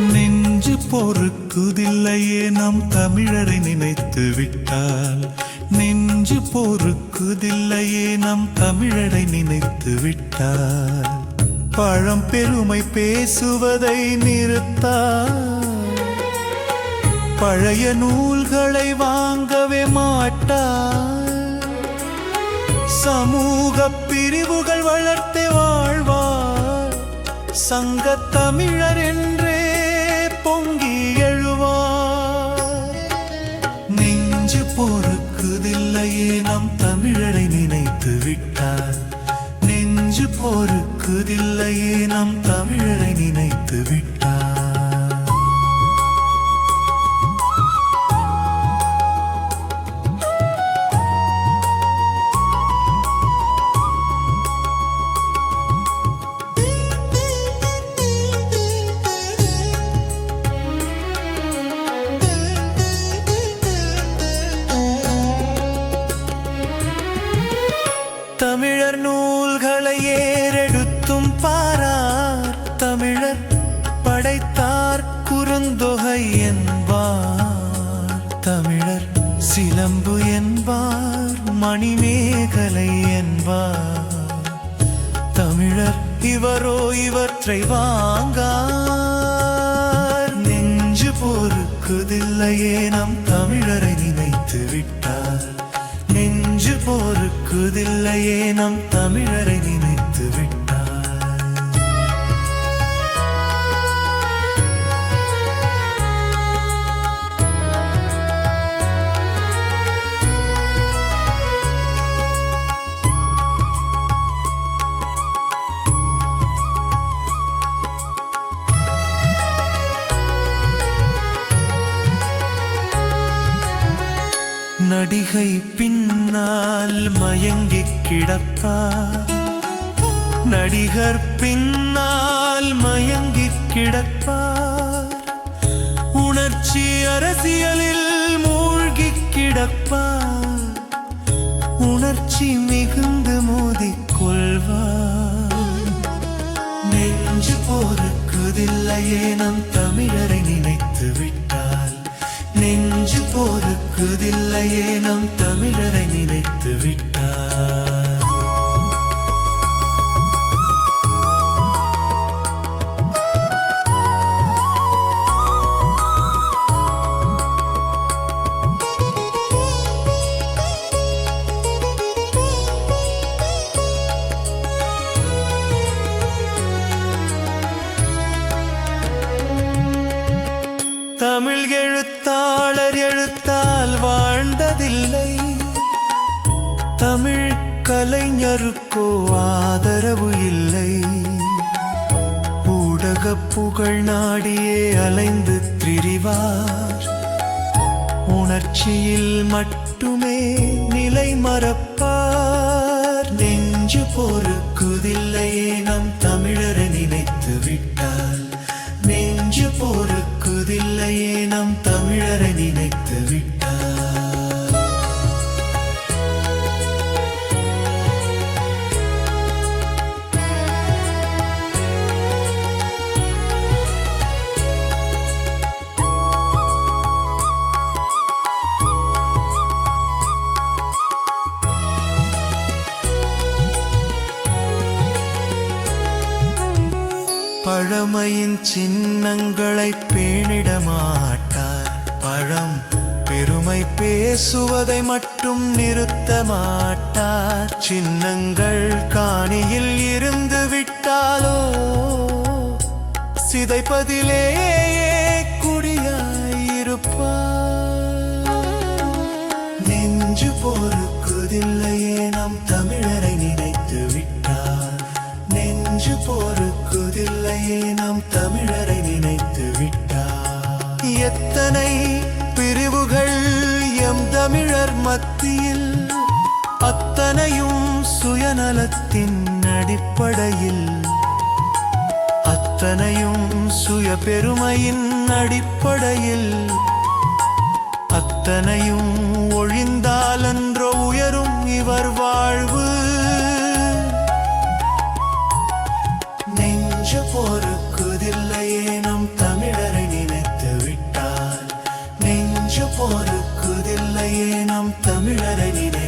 நெஞ்சு பொறுக்குதில்லையே நம் தமிழரை நினைத்து விட்டால். நெஞ்சு பொறுக்குதில்லையே நம் தமிழரை நினைத்து விட்டால். பழம் பெருமை பேசுவதை நிறுத்தால். பழைய நூல்களை வாங்கவே மாட்டார் சமூக பிரிவுகள் வளர்த்தே வாழ்வார். சங்க தமிழர் என்று பொறுக்குதில்லையே நம் தமிழரை நினைத்து விட்டு மணிமேகலை என்பா தமிழர் இவரோ இவற்றை வாங்கார். நெஞ்சு போருக்குதில்லையே நம் தமிழரை நினைத்து விட்டார். நெஞ்சு போருக்குதில்லையே நம் தமிழரை நினைத்து விட்டார். நடிகை பின்னால் மயங்கிக் கிடப்பார் நடிகர் பின்னால் மயங்கிக் கிடப்பார் உணர்ச்சி அரசியலில் மூழ்கிக் கிடப்பார் உணர்ச்சி மிகுந்து மோதிக் கொள்வார் நெஞ்சு போருக்குதில்லையே நம் தமிழர். இல்லையே நம் தமிழரை நினைத்து விட்டார். கலைஞருக்கோ ஆதரவு இல்லை. ஊடக புகழ் நாடியே அலைந்து திரிவார். உணர்ச்சியில் மட்டுமே நிலை மறப்பார். நெஞ்சு பொறுக்குதில்லையே நம் தமிழர். பழமையின் சின்னங்களை பேணிட மாட்டார் பழம் பெருமை பேசுவதை மட்டும் நிறுத்த மாட்டார் சின்னங்கள் காணியில் இருந்து விட்டாலோ? சிதைப்பதிலே குடியாயிருப்பார். நெஞ்சு பொறுக்குதில்லையே நம் தமிழரை பொறுக்குதில்லையே நாம் தமிழரை நினைத்து விட்டார். எத்தனை பிரிவுகள் எம் தமிழர் மத்தியில் அத்தனையும் சுயநலத்தின் அடிப்படையில். அத்தனையும் சுய பெருமையின் அடிப்படையில். அத்தனையும் ஒழிந்தாலன்றோ நம் தமிழரை நினைத்து